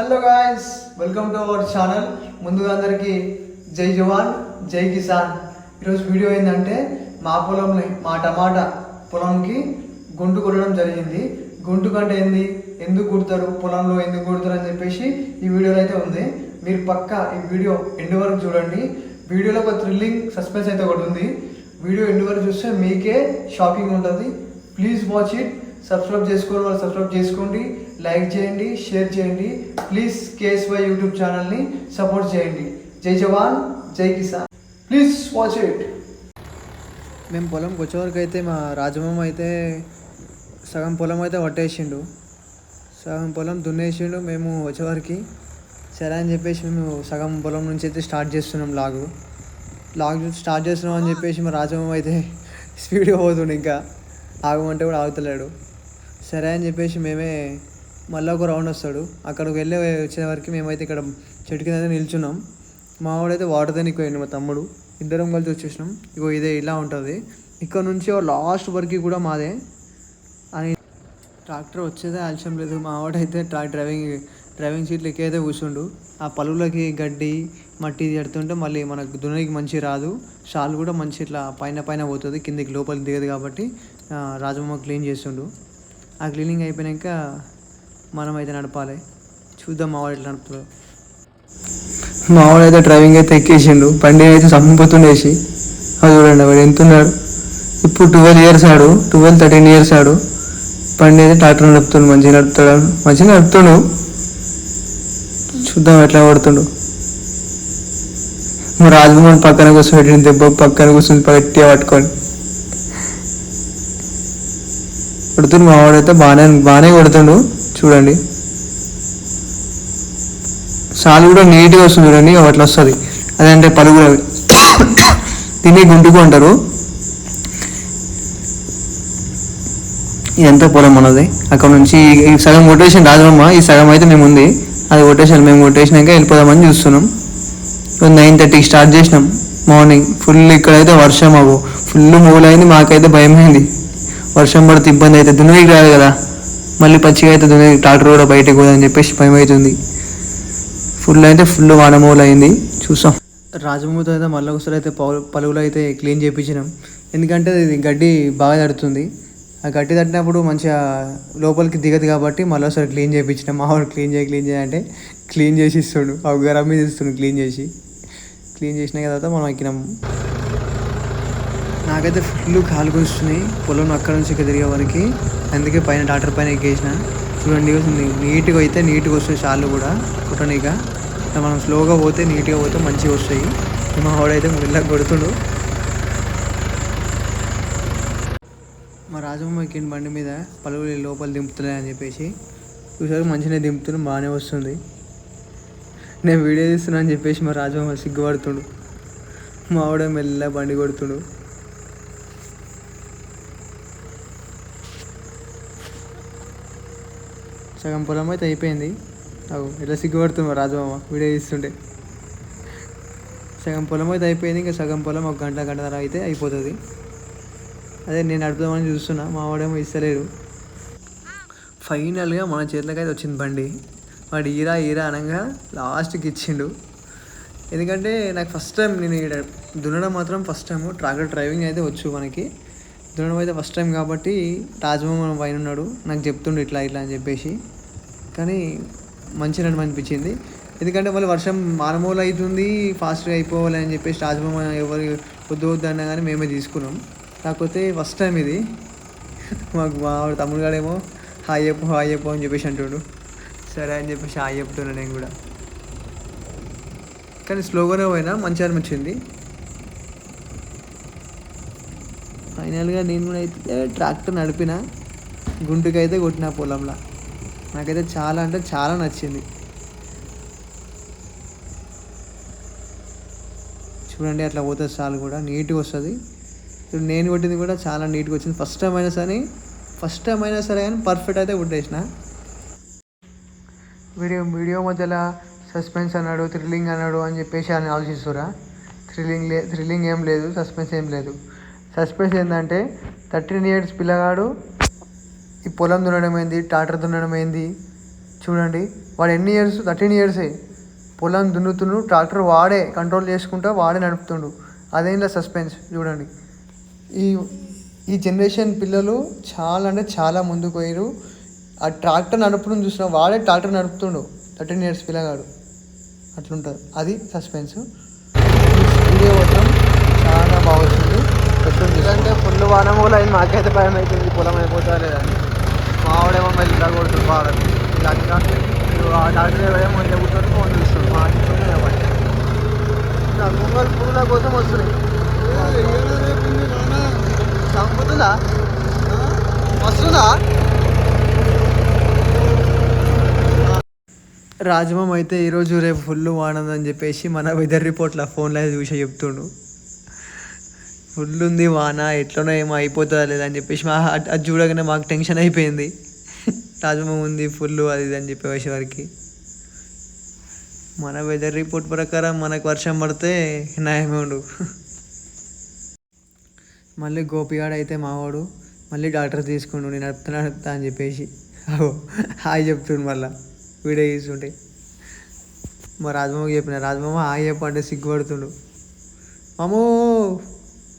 Hello guys welcome to our channel ముందుగా అందరికీ జై జవాన్ జై కిసాన్. ఈరోజు వీడియో ఏంటంటే మా పొలంలో మా టమాటా పొలంకి గుంటు కొట్టడం జరిగింది. గుంటు కంటే ఏంది? ఎందుకు కుడతారు? పొలంలో ఎందుకు కుడతారు అని చెప్పేసి ఈ వీడియోలో అయితే ఉంది. మీరు పక్క ఈ వీడియో ఎండ్ వరకు చూడండి. వీడియోలో ఒక థ్రిల్లింగ్ సస్పెన్స్ అయితే ఒకటి ఉంది. వీడియో ఎండ్ వరకు చూస్తే మీకే షాకింగ్ ఉంటుంది. ప్లీజ్ వాచ్ ఇట్ సబ్స్క్రైబ్ చేసుకోవాలి వాళ్ళు సబ్స్క్రైబ్ చేసుకోండి. లైక్ చేయండి షేర్ చేయండి. ప్లీజ్ కేఎస్వై యూట్యూబ్ ఛానల్ని సపోర్ట్ చేయండి. జై జవాన్ జై కిసాన్. ప్లీజ్ వాచ్ ఇట్ మేము పొలంకి వచ్చేవరకు అయితే మా రాజమామ అయితే సగం పొలం అయితే పట్టేసిండు. సగం పొలం దున్నేసిండు మేము వచ్చేవరకు. సరే అని చెప్పేసి మేము సగం పొలం నుంచి అయితే స్టార్ట్ చేస్తున్నాం లాగు. లాగ్ స్టార్ట్ చేస్తున్నాం అని చెప్పేసి మా రాజమామ అయితే స్పీడ్గా పోతుండు ఇంకా. ఆగమంటే కూడా ఆగుతలేడు. సరే అని చెప్పేసి మేమే మళ్ళీ ఒక రౌండ్ వస్తాడు. అక్కడికి వెళ్ళి వచ్చే వరకు మేమైతే ఇక్కడ చెట్టు కింద అయితే నిల్చున్నాం. మా వాడైతే వాటర్ దానికి పోయిండు మా తమ్ముడు. ఇద్దరం కలిసి వచ్చేసినాం. ఇగో ఇదే ఇలా ఉంటుంది. ఇక్కడ నుంచి లాస్ట్ వరకు కూడా మాదే. అని ట్రాక్టర్ వచ్చేదే ఆలస్యం లేదు. మా వాడైతే డ్రైవింగ్ డ్రైవింగ్ సీట్లు ఎక్కైతే కూర్చుండు. ఆ పలువులకి గడ్డి మట్టి పెడుతుంటే మళ్ళీ మనకు దున్నకి మంచి రాదు. షాల్ కూడా మంచి ఇట్లా పైన పైన పోతుంది. కిందికి లోపలికి దిగదు కాబట్టి రాజమ్మ క్లీన్ చేస్తుండు. ఆ క్లీనింగ్ అయిపోయాక మనం అయితే నడపాలి. చూద్దాం మావాడు ఎట్లా నడుపుతుందో మావాడు అయితే డ్రైవింగ్ అయితే ఎక్కేసిండు. బండి అయితే సంపుతుండేసి. అది చూడండి వాడు ఎంతున్నాడు ఇప్పుడు ట్వెల్వ్ ఇయర్స్ ఆడు. ట్వెల్వ్ థర్టీన్ ఇయర్స్ ఆడు. బండి అయితే ట్రాక్టర్ నడుపుతుండు. మంచిగా నడుపుతాడు. మంచిగా నడుపుతుండు. చూద్దాం ఎట్లా పడుతుండు మా రాజమోహన్ పక్కన కూర్చొని దెబ్బ పక్కన కూర్చొని గట్టిగా పట్టుకొని. కొడుతుండు మా వాడైతే బాగానే బాగానే కొడుతుండు. చూడండి. సాలు కూడా నీట్గా వస్తుంది చూడండి అట్లా వస్తుంది. అదంటే పలుగులు అవి. దీన్ని గుంటుకు అంటారు. ఇదంతా పొలం మనది. అక్కడ నుంచి ఈ- సగం కొట్టేసిన రాజమ్మ ఈ సగం అయితే మేము ఉంది. అది కొట్టేసాను మేము కొట్టేసినాక వెళ్ళిపోదామని చూస్తున్నాం. నైన్ థర్టీకి స్టార్ట్ చేసినాం. మార్నింగ్ ఫుల్ ఇక్కడైతే వర్షం అవ్వు ఫుల్ మూలైంది మాకైతే భయమైంది. వర్షం పడితే ఇబ్బంది అయితే దున్నదికి రాదు కదా. మళ్ళీ పచ్చిగా అయితే ట్రాక్టర్ కూడా బయటకు పోదని చెప్పేసి భయం అవుతుంది. ఫుల్ అయితే ఫుల్ వానమూలు అయింది చూసాం. రాజమూతో అయితే మళ్ళీ ఒకసారి అయితే పలువులు అయితే క్లీన్ చేయించినాం ఎందుకంటే ఇది గడ్డి బాగా తడుతుంది. ఆ గడ్డి తట్టినప్పుడు మంచిగా లోపలికి దిగదు కాబట్టి మళ్ళీ ఒకసారి క్లీన్ చేయించిన మా వాడు క్లీన్ చేయి క్లీన్ చేయంటే క్లీన్ చేసి ఇస్తుండు. ఆ గరం మీద ఇస్తుండు క్లీన్ చేసి. క్లీన్ చేసిన తర్వాత మనం ఎక్కినాం. నాకైతే ఫుల్ కాలు కూస్తున్నాయి పొలం అక్కడ నుంచి ఇక్కడ తిరిగే వరకు. అందుకే పైన డాక్టర్ పైన ఎక్కేసిన. చూడండి నీట్గా అయితే నీట్గా వస్తాయి చాలు కూడా. కుట్టనీగా మనం స్లోగా పోతే నీట్గా పోతే మంచిగా వస్తాయి. మా వాడైతే మెల్లగా కొడుతుండు. మా రాజమ్మ ఎక్కిన బండి మీద పలువులు లోపల దింపుతున్నాయి అని చెప్పేసి. చూసారు మంచిగా దింపుతున్నాం బాగానే వస్తుంది. నేను వీడియో తీస్తున్నా అని చెప్పేసి మా రాజమ్మ సిగ్గుపడుతుడు. మా ఆవిడ మెల్ల బండి కొడుతుడు. సగం పొలం అయితే అయిపోయింది. అవు ఎట్లా సిగ్గుపడుతున్నా రాజమామ? వీడియో తీస్తుంటే. సగం పొలం అయితే అయిపోయింది ఇంకా సగం పొలం ఒక గంట గంటన్నర అయితే అయిపోతుంది. అదే నేను నడుపుదామని చూస్తున్నా మా వాడేమో ఇస్తలేడు. ఫైనల్గా మన చేతిలోకి అయితే వచ్చింది బండి. వాడు ఈరా ఈరా అనగా లాస్ట్కి ఇచ్చిండు. ఎందుకంటే నాకు ఫస్ట్ టైం నేను ఇక్కడ దున్నడం మాత్రం ఫస్ట్ టైం ట్రాక్టర్ డ్రైవింగ్ అయితే వచ్చు మనకి. దున్నడం అయితే ఫస్ట్ టైం కాబట్టి రాజమోహన్ పైన ఉన్నాడు. నాకు చెప్తుండు ఇట్లా ఇట్లా అని చెప్పేసి. కానీ మంచి నన్ను అనిపించింది. ఎందుకంటే మళ్ళీ వర్షం మానమూలు అవుతుంది ఫాస్ట్గా అయిపోవాలి అని చెప్పేసి రాజమోహన్ ఎవరు వద్దు వద్దు అన్నా కానీ మేమే తీసుకున్నాం. కాకపోతే ఫస్ట్ టైం ఇది. మాకు మా తమ్ముడు గాడేమో హాయ్ చెప్పు హాయ్ చెప్పు అని చెప్పేసి అంటాడు. సరే అని చెప్పేసి హాయ్ చెప్తున్నాను నేను కూడా. కానీ స్లోగానే పోయినా మంచిగా అనిపించింది. ఫైనల్గా నేను కూడా అయితే ట్రాక్టర్ నడిపిన గుంటుకైతే కొట్టిన పొలంలో. నాకైతే చాలా అంటే చాలా నచ్చింది. చూడండి అట్లా పోతుంది చాలు కూడా నీట్గా వస్తుంది. ఇప్పుడు నేను కొట్టింది కూడా చాలా నీట్గా వచ్చింది. ఫస్ట్ టైం అయినా సరే ఫస్ట్ టైం అయినా సరే కానీ పర్ఫెక్ట్ అయితే కొట్టేసిన. వీడియో వీడియో మధ్యలో సస్పెన్స్ అన్నాడు థ్రిల్లింగ్ అన్నాడు అని చెప్పేసి అని ఆలోచిస్తురా థ్రిల్లింగ్ లే థ్రిల్లింగ్ ఏం లేదు సస్పెన్స్ ఏం లేదు. సస్పెన్స్ ఏంటంటే థర్టీన్ ఇయర్స్ పిల్లగాడు ఈ పొలం దున్నడం ఏంది ట్రాక్టర్ దున్నడం ఏంది చూడండి. వాడు ఎన్ని ఇయర్స్ థర్టీన్ ఇయర్సే. పొలం దున్నుతుండు ట్రాక్టర్ వాడే కంట్రోల్ చేసుకుంటా వాడే నడుపుతుండు. అదేందా సస్పెన్స్ చూడండి. ఈ ఈ జనరేషన్ పిల్లలు చాలా అంటే చాలా ముందుకు పోయారు ఆ ట్రాక్టర్ నడపడం చూసిన వాడే ట్రాక్టర్ నడుపుతుండు. థర్టీన్ ఇయర్స్ పిల్లగాడు. అట్లుంటుంది. అది సస్పెన్స్ వీడియో మొత్తం చాలా బాగా వచ్చింది ఎందుకంటే ఫుల్ వాన మూల మాకైతే భయం అవుతుంది పొలం అయిపోతా లేదని మావాడేమో మళ్ళీ ఇలా కొడుతుంది వాడని ఇలా డాక్టర్ ఏమో ముందే కూర్చొని ఫోన్ చూస్తుంది మా ఇంట్లో గొంగల్ పురుగుల కోసం వస్తున్నాయి. చంపుతుందా? వస్తుందా? రాజమం అయితే ఈరోజు రేపు ఫుల్ వానదని చెప్పేసి మన వెదర్ రిపోర్ట్లో ఫోన్లో చూసి చెప్తుండు. ఫుల్ ఉంది వాన ఎట్లనో ఏమో అయిపోతుందా లేదని చెప్పేసి మా అది చూడగానే మాకు టెన్షన్ అయిపోయింది. తాజ్మహల్ ఉంది ఫుల్ అది ఇది అని చెప్పేసి వరకు మన వెదర్ రిపోర్ట్ ప్రకారం మనకు వర్షం పడితే నయమే ఉండు. మళ్ళీ గోపిగాడు అయితే మావాడు మళ్ళీ డాక్టర్ తీసుకుండు నేను నడుపుతా నడుపుతా అని చెప్పేసి. అగో హాయ్ చెప్తుండు మళ్ళా. వీడియో తీసుకుంటే మా రాజమామకి చెప్పిన రాజమామ హాయ్ చెప్పంటే సిగ్గుపడుతుండు. మామో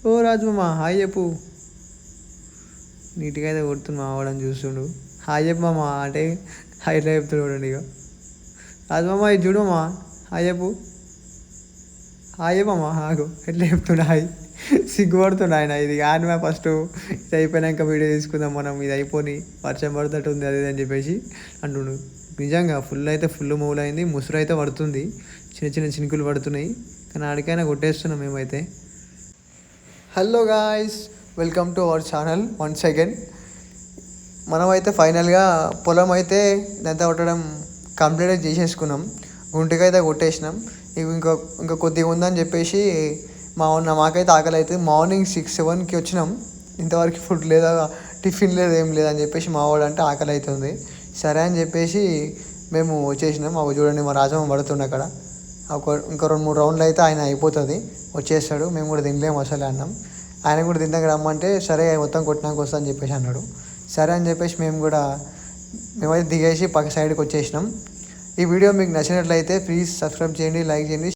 ఓ రాజమామ హాయ్ చెప్పు. నీట్గా అయితే కొడుతుంది అవ్వడం చూస్తుండు. హాయ్ చెప్పు మామ అంటే హాయ్ చెప్తుడు చూడండి ఇక రాజమామ ఇది చూడమ్మా హాయ్ చెప్పు. హాయ్ చెప్పమ్మా హాగు ఎట్లా చెప్తుండే హాయ్. సిగ్గుపడుతుండే ఆయన ఇది కానీ మా ఫస్ట్. ఇది అయిపోయినాక వీడియో తీసుకుందాం మనం ఇది అయిపోయి వర్షం పడుతట్టు ఉంది అది అని చెప్పేసి అంటుండు. నిజంగా ఫుల్ అయితే ఫుల్ మూవ్ అయింది ముసురు అయితే పడుతుంది. చిన్న చిన్న చినుకులు పడుతున్నాయి. కానీ ఆడికైనా కొట్టేస్తున్నాం మేమైతే. Hello guys welcome to our channel one second మనమైతే ఫైనల్గా పొలం అయితే ఇదంతా కొట్టడం కంప్లీట్ చేసేసుకున్నాం. గుంటికి అయితే కొట్టేసినాం. ఇక ఇంకా ఇంకా కొద్దిగా ఉందని చెప్పేసి మా ఉన్న మాకైతే ఆకలి అవుతుంది మార్నింగ్ సిక్స్ సెవెన్కి వచ్చినాం. ఇంతవరకు ఫుడ్ లేదా టిఫిన్ లేదు ఏం లేదని చెప్పేసి మా వాడు అంటే ఆకలి అవుతుంది సరే అని చెప్పేసి మేము వచ్చేసినాం ఒక చూడండి మా రాజమ్మ పడుతుండే అక్కడ. ఒక ఇంకా రెండు మూడు రౌండ్లు అయితే ఆయన అయిపోతుంది. వచ్చేస్తాడు మేము కూడా తినలేము అసలే అన్నాం. ఆయన కూడా తిన్నాక రమ్మంటే సరే మొత్తం కొట్టినాక వస్తా అని చెప్పేసి అన్నాడు. సరే అని చెప్పేసి మేము కూడా మేమైతే దిగేసి పక్క సైడ్కి వచ్చేసినాం. ఈ వీడియో మీకు నచ్చినట్లయితే ప్లీజ్ సబ్స్క్రైబ్ చేయండి లైక్ చేయండి.